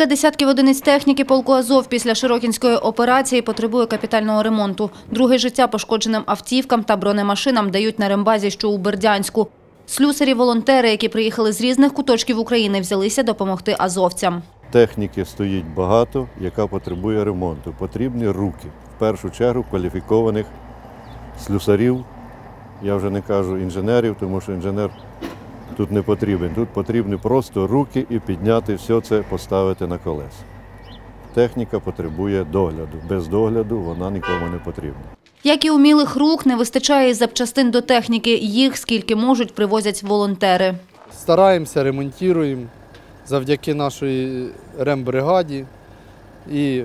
Кілька десятків одиниць техніки полку Азов після Широкінської операції потребує капітального ремонту. Друге життя пошкодженим автівкам та бронемашинам дають на рембазі, що у Бердянську. Слюсарі-волонтери, які приїхали з різних куточків України, взялися допомогти азовцям. Техніки стоїть багато, яка потребує ремонту. Потрібні руки. В першу чергу кваліфікованих слюсарів. Я вже не кажу інженерів, тому що інженер тут не потрібен. Тут потрібні просто руки і підняти все це, поставити на колеса. Техніка потребує догляду. Без догляду вона нікому не потрібна. Як і умілих рук, не вистачає і запчастин до техніки. Їх, скільки можуть, привозять волонтери. Стараємося, ремонтуємо завдяки нашій рембригаді і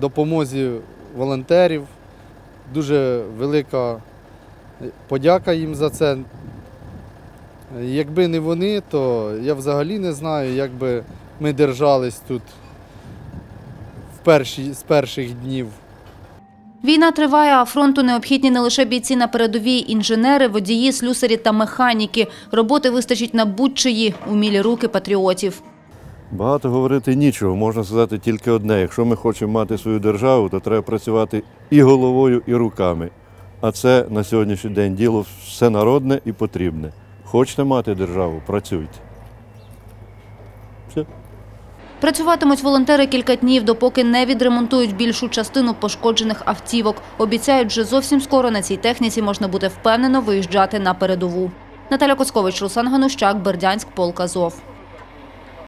допомозі волонтерів. Дуже велика подяка їм за це. Якби не вони, то я взагалі не знаю, як би ми держались тут в перші, з перших днів. Війна триває, а фронту необхідні не лише бійці на передовій, інженери, водії, слюсарі та механіки. Роботи вистачить на будь-чиї умілі руки патріотів. Багато говорити нічого, можна сказати тільки одне. Якщо ми хочемо мати свою державу, то треба працювати і головою, і руками. А це на сьогоднішній день діло всенародне і потрібне. Хочете мати державу, працюйте. Все. Працюватимуть волонтери кілька днів, допоки не відремонтують більшу частину пошкоджених автівок. Обіцяють, вже зовсім скоро на цій техніці можна буде впевнено виїжджати на передову. Наталя Коскович, Руслан Ганущак, Бердянськ, Полк Азов.